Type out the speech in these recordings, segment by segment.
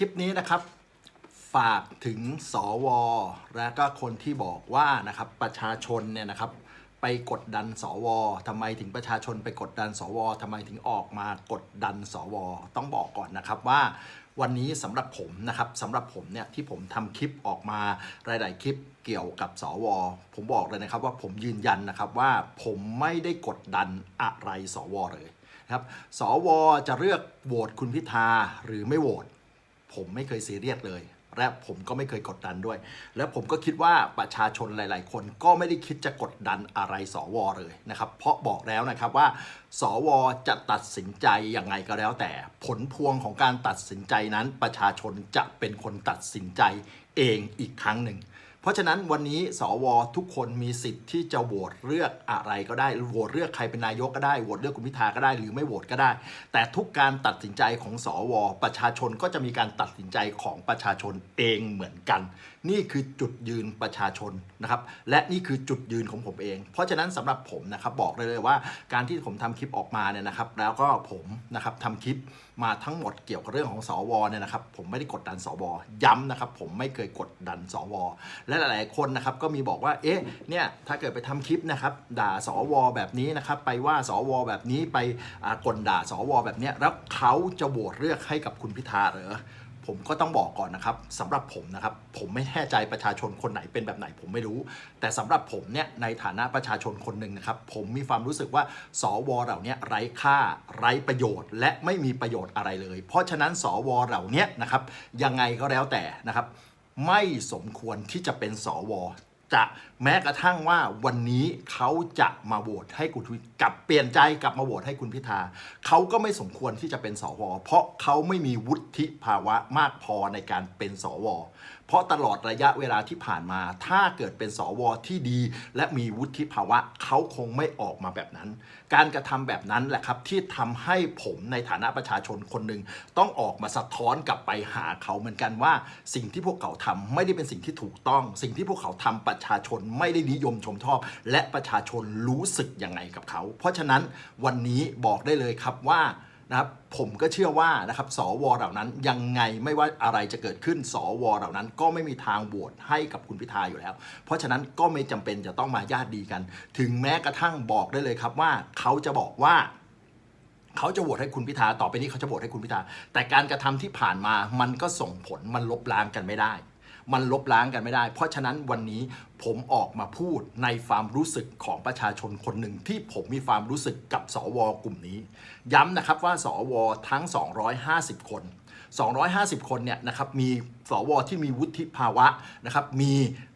คลิปนี้นะครับ ฝากถึงสว และก็คนที่บอกว่านะครับประชาชนเนี่ยนะครับ ไปกดดันสวทำไมถึงประชาชนไปกดดันสวทำไมถึงออกมากดดันสว ต้องบอกก่อนนะครับว่าวันนี้สำหรับผมนะครับสำหรับผมเนี่ยที่ผมทำคลิปออกมาหลาย ๆ คลิปเกี่ยวกับสว ผมบอกเลยนะครับว่าผมยืนยันนะครับว่าผมไม่ได้กดดันอะไรสวเลยนะครับ สวจะเลือกโหวตคุณพิธาหรือไม่โหวต ผมไม่เคยซีเรียสเลย และผมก็ไม่เคยกดดันด้วย และผมก็คิดว่าประชาชนหลาย ๆ คนก็ไม่ได้คิดจะกดดันอะไรสวเลยนะครับ เพราะบอกแล้วนะครับว่า สวจะตัดสินใจยังไงก็แล้วแต่ ผลพวงของการตัดสินใจนั้นประชาชนจะเป็นคนตัดสินใจเองอีกครั้งหนึ่ง เพราะฉะนั้นวันนี้สวทุกคนมีสิทธิ์ที่จะโหวตเลือกอะไรก็ได้โหวตเลือกใครเป็นนายกก็ได้โหวตเลือกคุณพิธาก็ได้ หรือไม่โหวตก็ได้ แต่ทุกการตัดสินใจของสว ประชาชนก็จะมีการตัดสินใจของประชาชนเองเหมือนกัน นี่คือจุดยืนประชาชนนะครับ และนี่คือจุดยืนของผมเอง เพราะฉะนั้นสำหรับผมนะครับบอกเลยเลยว่าการที่ผมทำคลิปออกมาเนี่ยนะครับ แล้วก็ผมนะครับทำคลิปมาทั้งหมดเกี่ยวกับเรื่องของสวเนี่ยนะครับ ผมไม่ได้กดดันสวย้ำนะครับ ผมไม่เคยกดดันสวและหลาย ๆ คนนะครับก็มีบอกว่าเอ๊ะเนี่ยถ้าเกิดไปทำคลิปนะครับ ด่าสวแบบนี้นะครับไปว่าสวแบบนี้ไปกลด่าสวแบบนี้แล้วเขาจะโหวตเลือกให้กับคุณพิธาเหรอ ผมก็ต้องบอกก่อนนะครับสำหรับผมนะครับ ผมไม่แน่ใจประชาชนคนไหนเป็นแบบไหนผมไม่รู้ แต่สำหรับผมเนี่ยในฐานะประชาชนคนหนึ่งนะครับ ผมมีความรู้สึกว่า สวเหล่านี้ไร้ค่าไร้ประโยชน์ และไม่มีประโยชน์อะไรเลย เพราะฉะนั้น สวเหล่านี้นะครับ ยังไงก็แล้วแต่นะครับ ไม่สมควรที่จะเป็นสว จะแม้กระทั่งว่าวันนี้เขาจะมาโหวตให้คุณพิกลับเปลี่ยนใจกลับมาโหวตให้คุณพิธาเขาก็ไม่สมควรที่จะเป็นสวเพราะเขาไม่มีวุฒิภาวะมากพอในการเป็นสว เพราะตลอดระยะเวลาที่ผ่านมา ถ้าเกิดเป็นสวที่ดี และมีวุฒิภาวะเขาคงไม่ออกมาแบบนั้น การกระทำแบบนั้นแหละครับที่ทำให้ผมในฐานะประชาชนคนหนึ่งต้องออกมาสะท้อนกลับไปหาเขาเหมือนกันว่า สิ่งที่พวกเขาทำไม่ได้เป็นสิ่งที่ถูกต้อง สิ่งที่พวกเขาทำประชาชนไม่ได้นิยมชมชอบ และประชาชนรู้สึกยังไงกับเขา เพราะฉะนั้นวันนี้บอกได้เลยครับว่า นะครับผมก็เชื่อว่านะครับสวเหล่านั้นยังไงไม่ว่าอะไรจะเกิดขึ้น สวเหล่านั้น ก็ไม่มีทางโหวตให้กับคุณพิธาอยู่แล้ว เพราะฉะนั้นก็ไม่จำเป็นจะต้องมาญาติดีกัน ถึงแม้กระทั่งบอกได้เลยครับว่าเขาจะบอกว่าเขาจะโหวตให้คุณพิธา ต่อไปนี้เขาจะโหวตให้คุณพิธา แต่การกระทำที่ผ่านมา มันก็ส่งผล มันลบล้างกันไม่ได้ มันลบล้างกันไม่ได้ เพราะฉะนั้นวันนี้ผมออกมาพูดในความรู้สึกของประชาชนคนหนึ่งที่ผมมีความรู้สึกกับสวกลุ่มนี้ ย้ำนะครับว่าสวทั้ง 250 คน 250 คนเนี่ยนะครับมีสวที่มีวุฒิภาวะนะครับมี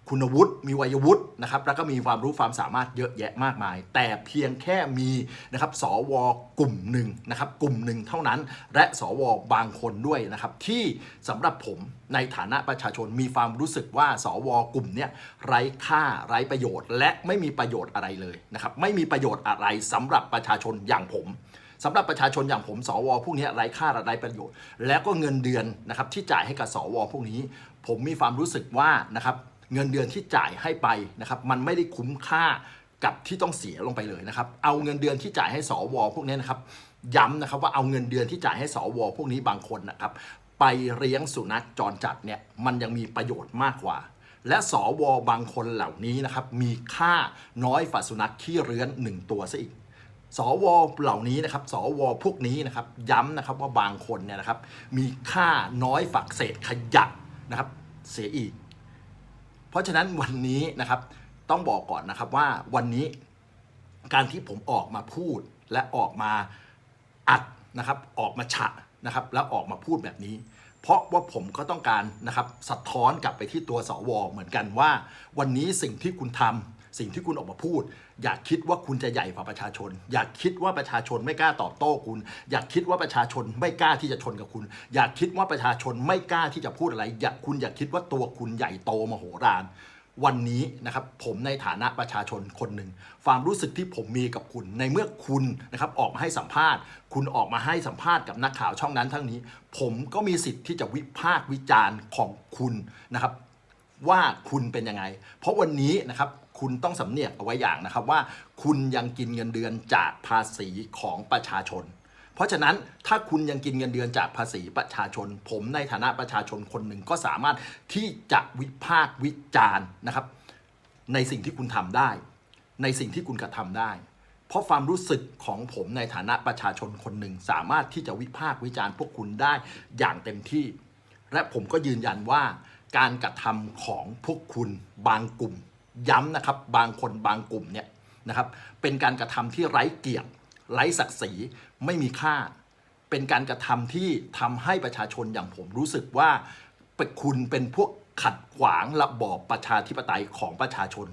คุณวุฒิมีวัยวุฒินะครับแล้วก็มีความรู้ความสามารถเยอะแยะมากมาย แต่เพียงแค่มีนะครับสวกลุ่มหนึ่งนะครับกลุ่มหนึ่งเท่านั้น และสวบางคนด้วยนะครับที่สำหรับผมในฐานะประชาชนมีความรู้สึกว่า สวกลุ่มเนี้ยไร้ค่าไร้ประโยชน์ และไม่มีประโยชน์อะไรเลยนะครับไม่มีประโยชน์อะไรสำหรับประชาชนอย่างผมสำหรับประชาชนอย่างผมสวพวกนี้ไร้ค่าไร้ประโยชน์ แล้วก็เงินเดือนนะครับที่จ่ายให้กับสวพวกนี้ ผมมีความรู้สึกว่านะครับ เงินเดือนที่จ่ายให้ไปนะครับมันไม่ได้คุ้มค่ากับที่ต้องเสียลงไปเลยนะครับ เอาเงินเดือนที่จ่ายให้สวพวกนี้นะครับ ย้ำนะครับว่าเอาเงินเดือนที่จ่ายให้สวพวกนี้บางคนนะครับ ไปเลี้ยงสุนัขจรจัดเนี่ยมันยังมีประโยชน์มากกว่า และสวบางคนเหล่านี้นะครับมีค่าน้อยฝ่าสุนัขขี้เรื้อนหนึ่งตัวซะอีกสวเหล่านี้นะครับ สวพวกนี้นะครับ ย้ำนะครับว่าบางคนเนี่ยนะครับ มีค่าน้อยฝักเศษขยะนะครับ เสียอีก เพราะฉะนั้นวันนี้นะครับต้องบอกก่อนนะครับว่าวันนี้การที่ผมออกมาพูดและออกมาอัดนะครับออกมาฉะนะครับแล้วออกมาพูดแบบนี้ เพราะว่าผมก็ต้องการนะครับสะท้อนกลับไปที่ตัวสวเหมือนกันว่า วันนี้สิ่งที่คุณทำ สิ่งที่คุณออกมาพูด อย่าคิดว่าคุณจะใหญ่กว่าประชาชน อย่าคิดว่าประชาชนไม่กล้าตอบโต้คุณ อย่าคิดว่าประชาชนไม่กล้าที่จะชนกับคุณ อย่าคิดว่าประชาชนไม่กล้าที่จะพูดอะไร อย่าคุณอย่าคิดว่าตัวคุณใหญ่โตมโหฬารวันนี้นะครับผมในฐานะประชาชนคนหนึ่งความรู้สึกที่ผมมีกับคุณในเมื่อคุณนะครับออกมาให้สัมภาษณ์ คุณออกมาให้สัมภาษณ์กับนักข่าวช่องนั้นทั้งนี้ ผมก็มีสิทธิ์ที่จะวิพากษ์วิจารณ์ของคุณนะครับว่าคุณเป็นยังไง เพราะวันนี้นะครับ คุณต้องสำเนียกเอาไว้อย่างนะครับว่า คุณยังกินเงินเดือนจากภาษีของประชาชน เพราะฉะนั้นถ้าคุณยังกินเงินเดือนจากภาษีประชาชน ผมในฐานะประชาชนคนหนึ่งก็สามารถที่จะวิพากษ์วิจารณ์นะครับ ในสิ่งที่คุณทำได้ ในสิ่งที่คุณกระทำได้เพราะความรู้สึกของผมในฐานะประชาชนคนหนึ่งสามารถที่จะวิพากษ์วิจารณ์พวกคุณได้อย่างเต็มที่ และผมก็ยืนยันว่าการกระทำของพวกคุณบางกลุ่ม ย้ำนะครับบางคนบางกลุ่มเนี่ยนะครับเป็นการกระทำที่ไร้เกียรติไร้ศักดิ์ศรีไม่มีค่า เป็นการกระทำที่ทำให้ประชาชนอย่างผมรู้สึกว่าคุณเป็นพวกขัดขวางระบอบประชาธิปไตยของประชาชน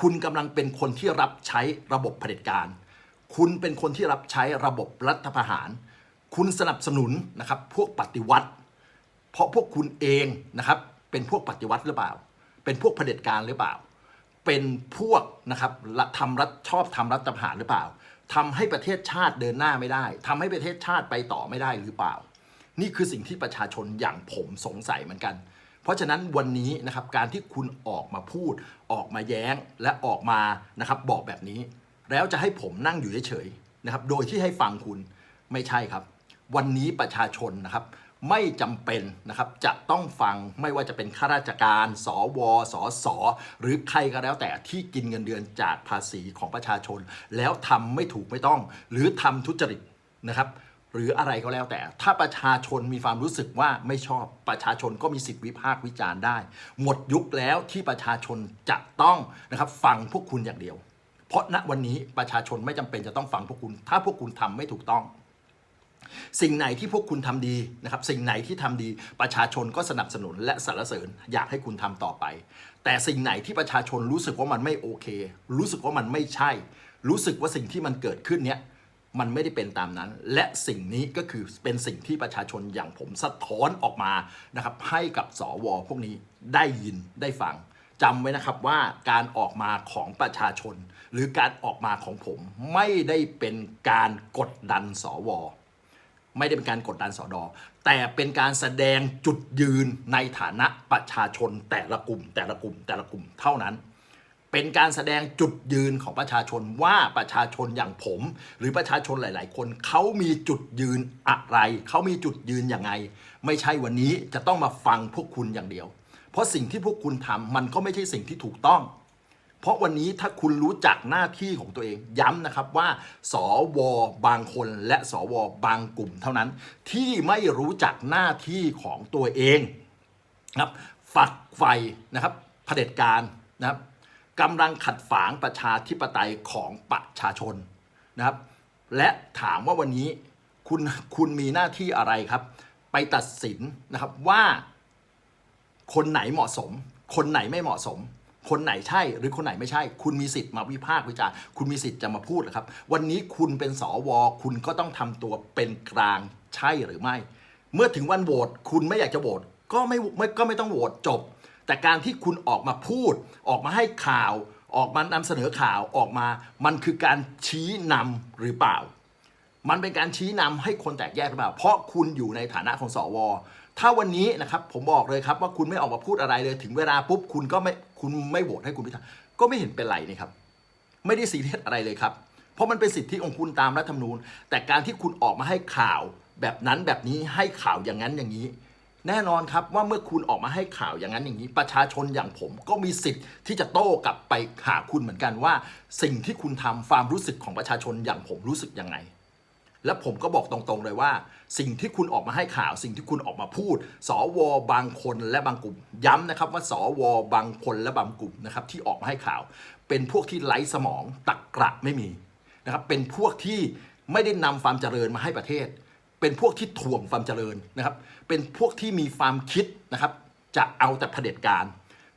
คุณกำลังเป็นคนที่รับใช้ระบบเผด็จการ คุณเป็นคนที่รับใช้ระบบรัฐประหาร คุณสนับสนุนนะครับพวกปฏิวัติ เพราะพวกคุณเองนะครับเป็นพวกปฏิวัติหรือเปล่า เป็นพวกเผด็จการหรือเปล่า เป็นพวกนะครับทำรัฐชอบทำรัฐประหารหรือเปล่าทำให้ประเทศชาติเดินหน้าไม่ได้ทำให้ประเทศชาติไปต่อไม่ได้หรือเปล่า นี่คือสิ่งที่ประชาชนอย่างผมสงสัยเหมือนกัน เพราะฉะนั้นวันนี้นะครับการที่คุณออกมาพูด ออกมาแย้งและออกมานะครับบอกแบบนี้ แล้วจะให้ผมนั่งอยู่เฉยๆนะครับโดยที่ให้ฟังคุณไม่ใช่ครับ วันนี้ประชาชนนะครับ ไม่จำเป็นนะครับจะต้องฟังไม่ว่าจะเป็นข้าราชการ สว สส หรือใครก็แล้วแต่ที่กินเงินเดือนจากภาษีของประชาชน แล้วทำไม่ถูกไม่ต้อง หรือทำทุจริตนะครับหรืออะไรก็แล้วแต่ ถ้าประชาชนมีความรู้สึกว่าไม่ชอบประชาชนก็มีสิทธิวิพากษ์วิจารณ์ได้ หมดยุคแล้วที่ประชาชนจะต้องนะครับฟังพวกคุณอย่างเดียว เพราะณวันนี้ประชาชนไม่จำเป็นจะต้องฟังพวกคุณ ถ้าพวกคุณทำไม่ถูกต้อง สิ่งไหนที่พวกคุณทำดีนะครับ สิ่งไหนที่ทำดีประชาชนก็สนับสนุนและสรรเสริญอยากให้คุณทำต่อไป แต่สิ่งไหนที่ประชาชนรู้สึกว่ามันไม่โอเค รู้สึกว่ามันไม่ใช่ รู้สึกว่าสิ่งที่มันเกิดขึ้นเนี้ยมันไม่ได้เป็นตามนั้น และสิ่งนี้ก็คือเป็นสิ่งที่ประชาชนอย่างผมสะท้อนออกมานะครับให้กับสวพวกนี้ได้ยินได้ฟังจำไว้นะครับว่าการออกมาของประชาชน หรือการออกมาของผมไม่ได้เป็นการกดดันสว ไม่ได้เป็นการกดดันสอดอแต่เป็นการแสดงจุดยืนในฐานะประชาชนแต่ละกลุ่ม แต่ละกลุ่มแต่ละกลุ่มเท่านั้น เป็นการแสดงจุดยืนของประชาชนว่าประชาชนอย่างผม หรือประชาชนหลาย ๆ คนเขามีจุดยืนอะไรเขามีจุดยืนอย่างไง ไม่ใช่วันนี้จะต้องมาฟังพวกคุณอย่างเดียว เพราะสิ่งที่พวกคุณทำมันก็ไม่ใช่สิ่งที่ถูกต้อง เพราะวันนี้ถ้าคุณรู้จักหน้าที่ของตัวเองย้ำนะครับว่า สวบางคนและสวบางกลุ่มเท่านั้น ที่ไม่รู้จักหน้าที่ของตัวเองนะครับฝักใฝ่นะครับเผด็จการนะครับกำลังขัดฝางประชาธิปไตยของประชาชนนะครับ และถามว่าวันนี้คุณคุณมีหน้าที่อะไรครับ ไปตัดสินนะครับว่า คนไหนเหมาะสม คนไหนไม่เหมาะสม คนไหนใช่หรือคนไหนไม่ใช่ คุณมีสิทธิ์มาวิพากษ์วิจารณ์คุณมีสิทธิ์จะมาพูดนะครับ วันนี้คุณเป็นสวคุณก็ต้องทำตัวเป็นกลางใช่หรือไม่ เมื่อถึงวันโหวตคุณไม่อยากจะโหวตก็ไม่ไม่ก็ไม่ต้องโหวตจบ แต่การที่คุณออกมาพูด ออกมาให้ข่าว ออกมานำเสนอข่าวออกมา มันคือการชี้นำหรือเปล่า มันเป็นการชี้นำให้คนแตกแยกหรือเปล่า เพราะคุณอยู่ในฐานะของสวถ้าวันนี้นะครับผมบอกเลยครับว่าคุณไม่ออกมาพูดอะไรเลยถึงเวลาปุ๊บคุณก็ไม่ คุณไม่โหวตให้คุณพิธาก็ไม่เห็นเป็นไรนี่ครับ ไม่ได้ซีเรียสอะไรเลยครับ เพราะมันเป็นสิทธิของคุณตามรัฐธรรมนูญ แต่การที่คุณออกมาให้ข่าวแบบนั้นแบบนี้ให้ข่าวอย่างนั้นอย่างนี้ แน่นอนครับว่าเมื่อคุณออกมาให้ข่าวอย่างนั้นอย่างนี้ ประชาชนอย่างผมก็มีสิทธิ์ที่จะโต้กลับไปหาคุณเหมือนกันว่า สิ่งที่คุณทำความรู้สึกของประชาชนอย่างผมรู้สึกยังไง และผมก็บอกตรงๆเลยว่า สิ่งที่คุณออกมาให้ข่าว สิ่งที่คุณออกมาพูด สวบางคนและบางกลุ่ม ย้ำนะครับว่าสวบางคนและบางกลุ่มนะครับที่ออกมาให้ข่าว เป็นพวกที่ไร้สมองตักกระไม่มีนะครับเป็นพวกที่ไม่ได้นำความเจริญมาให้ประเทศ เป็นพวกที่ถ่วงความเจริญนะครับเป็นพวกที่มีความคิดนะครับจะเอาแต่เผด็จการ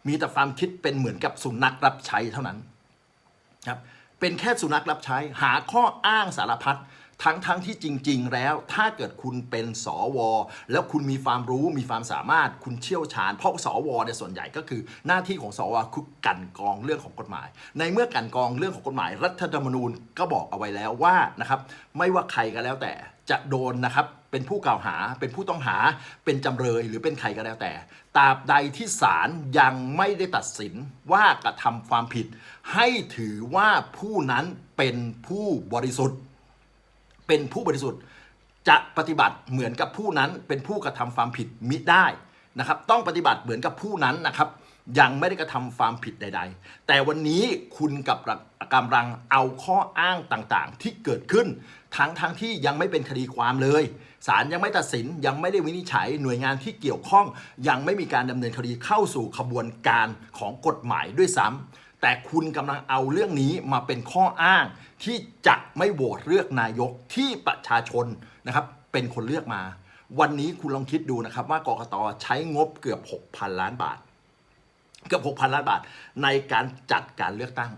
มีแต่ความคิดเป็นเหมือนกับสุนัขรับใช้เท่านั้นครับเป็นแค่สุนัขรับใช้หาข้ออ้างสารพัด ทั้งทั้งที่จริง ๆ แล้ว ถ้าเกิดคุณเป็นสวแล้วคุณมีความรู้มีความสามารถคุณเชี่ยวชาญ เพราะสวเนี่ยส่วนใหญ่ก็คือ หน้าที่ของสวคือกันกองเรื่องของกฎหมาย ในเมื่อกันกองเรื่องของกฎหมาย รัฐธรรมนูญก็บอกเอาไว้แล้วว่านะครับไม่ว่าใครก็แล้วแต่จะโดนนะครับเป็นผู้กล่าวหาเป็นผู้ต้องหาเป็นจำเลยหรือเป็นใครก็แล้วแต่ตราบใดที่ศาลยังไม่ได้ตัดสินว่ากระทำความผิด ให้ถือว่าผู้นั้นเป็นผู้บริสุทธิ์ เป็นผู้บริสุทธิ์จะปฏิบัติเหมือนกับผู้นั้นเป็นผู้กระทำความผิดมิได้นะครับต้องปฏิบัติเหมือนกับผู้นั้นนะครับยังไม่ได้กระทำความผิดใด ๆ แต่วันนี้คุณกับกำลังเอาข้ออ้างต่างๆ ที่เกิดขึ้น ทั้งทั้งที่ยังไม่เป็นคดีความเลยศาลยังไม่ตัดสินยังไม่ได้วินิจฉัยหน่วยงานที่เกี่ยวข้อง ยังไม่มีการดำเนินคดีเข้าสู่ขบวนการของกฎหมายด้วยซ้ำ แต่คุณกำลังเอาเรื่องนี้มาเป็นข้ออ้างที่จะไม่โหวตเลือกนายกที่ประชาชนนะครับเป็นคนเลือกมา วันนี้คุณลองคิดดูนะครับว่ากรกตใช้งบเกือบ 6,000 ล้านบาท เกือบ 6,000 ล้านบาท ในการจัดการเลือกตั้ง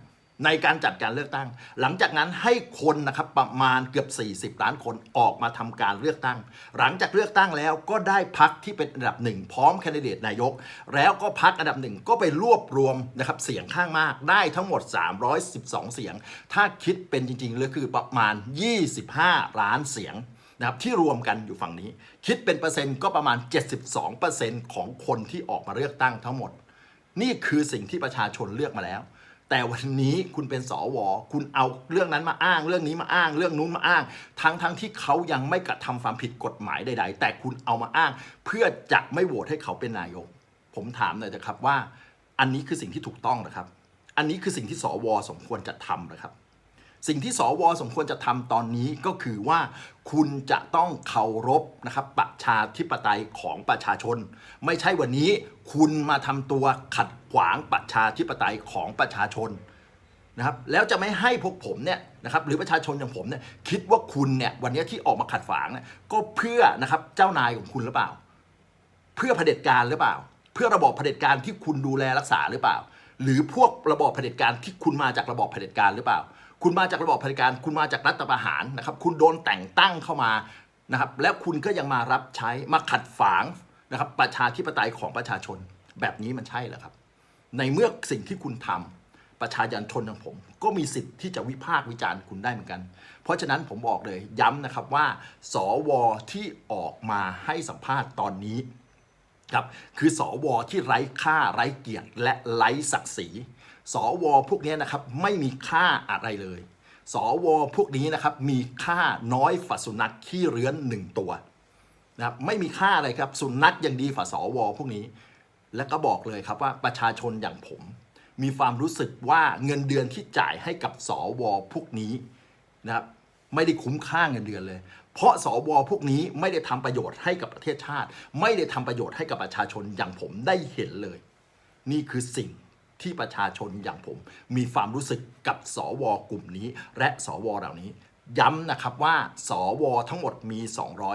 ในการจัดการเลือกตั้ง หลังจากนั้นให้คนนะครับประมาณเกือบ 40 ล้านคนออกมาทำการเลือกตั้ง หลังจากเลือกตั้งแล้วก็ได้พักที่เป็นอันดับหนึ่งพร้อมแคนดิเดตนายก แล้วก็พักอันดับหนึ่งก็ไปรวบรวมนะครับเสียงข้างมากได้ทั้งหมด 312 เสียง ถ้าคิดเป็นจริงๆเลยคือประมาณ 25 ล้านเสียงนะครับที่รวมกันอยู่ฝั่งนี้ คิดเป็นเปอร์เซ็นต์ก็ประมาณ 72%ของคนที่ออกมาเลือกตั้งทั้งหมด นี่คือสิ่งที่ประชาชนเลือกมาแล้ว แต่วันนี้คุณเป็นสวคุณเอาเรื่องนั้นมาอ้าง เรื่องนี้มาอ้าง เรื่องนู้นมาอ้าง ทั้งทั้งที่เขายังไม่กระทำความผิดกฎหมายใด ๆ แต่คุณเอามาอ้าง เพื่อจะไม่โหวตให้เขาเป็นนายก ผมถามหน่อยนะครับว่า อันนี้คือสิ่งที่ถูกต้องนะครับ อันนี้คือสิ่งที่สวสมควรจะทำนะครับ สิ่งที่สวสมควรจะทำตอนนี้ก็คือว่าคุณจะต้องเคารพนะครับประชาธิปไตยของประชาชน ไม่ใช่วันนี้คุณมาทำตัวขัดขวางประชาธิปไตยของประชาชนนะครับแล้วจะไม่ให้พวกผมเนี่ยนะครับหรือประชาชนอย่างผมเนี่ยคิดว่าคุณเนี่ยวันนี้ที่ออกมาขัดขวางเนี่ยก็เพื่อนะครับเจ้านายของคุณหรือเปล่า เพื่อเผด็จการหรือเปล่า เพื่อระบอบเผด็จการที่คุณดูแลรักษาหรือเปล่า หรือพวกระบอบเผด็จการที่คุณมาจากระบอบเผด็จการหรือเปล่า คุณมาจากระบอบเผด็จการ คุณมาจากรัฐประหารนะครับ คุณโดนแต่งตั้งเข้ามานะครับ แล้วคุณก็ยังมารับใช้มาขัดฝางนะครับประชาธิปไตยของประชาชน แบบนี้มันใช่เหรอครับ ในเมื่อสิ่งที่คุณทำประชาชนชนอย่างผม ก็มีสิทธิ์ที่จะวิพากษ์วิจารณ์คุณได้เหมือนกัน เพราะฉะนั้นผมบอกเลยย้ำนะครับว่า สวที่ออกมาให้สัมภาษณ์ตอนนี้ครับคือสอวอที่ไร้ค่าไร้เกียรติและไร้ศักดิ์ศรี สวพวกนี้นะครับไม่มีค่าอะไรเลย สวพวกนี้นะครับมีค่าน้อยฝัสุนัขขี้เรื้อนหนึ่งตัวนะครับไม่มีค่าอะไรครับสุนัขยังดีฝ่าสวพวกนี้ และก็บอกเลยครับว่าประชาชนอย่างผม มีความรู้สึกว่าเงินเดือนที่จ่ายให้กับสวพวกนี้นะครับไม่ได้คุ้มค่าเงินเดือนเลย เพราะสวพวกนี้ไม่ได้ทำประโยชน์ให้กับประเทศชาติ ไม่ได้ทำประโยชน์ให้กับประชาชนอย่างผมได้เห็นเลย นี่คือสิ่ง ที่ประชาชนอย่างผม มีความรู้สึกกับสวกลุ่มนี้ และสวเหล่านี้ ย้ำนะครับว่า สวทั้งหมดมี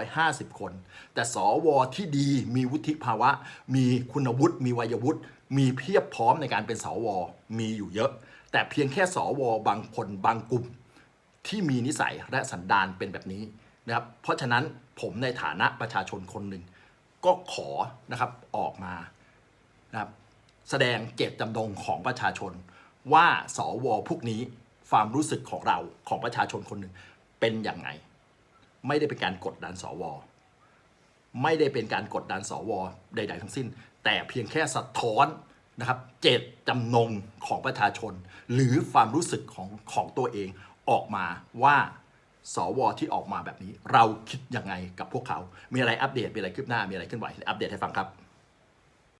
250 คน แต่สวที่ดีมีวุฒิภาวะ มีคุณวุฒิมีวัยวุฒิมีเพียบพร้อมในการเป็นสวมีอยู่เยอะ แต่เพียงแค่สวบางคนบางกลุ่ม ที่มีนิสัยและสันดานเป็นแบบนี้นะครับเพราะฉะนั้นผมในฐานะประชาชนคนหนึ่งก็ขอนะครับออกมานะครับ แสดงเจตจำนงของประชาชน ว่าสวพวกนี้ความรู้สึกของเราของประชาชนคนหนึ่งเป็นอย่างไง ไม่ได้เป็นการกดดันสว ไม่ได้เป็นการกดดันสวใด ๆ ทั้งสิ้น แต่เพียงแค่สะท้อนนะครับเจตจำนงของประชาชน หรือความรู้สึกของของตัวเองออกมาว่าสวที่ออกมาแบบนี้ เราคิดยังไงกับพวกเขา มีอะไรอัปเดต มีอะไรคืบหน้า มีอะไรเคลื่อนไหว อัปเดตให้ฟังครับ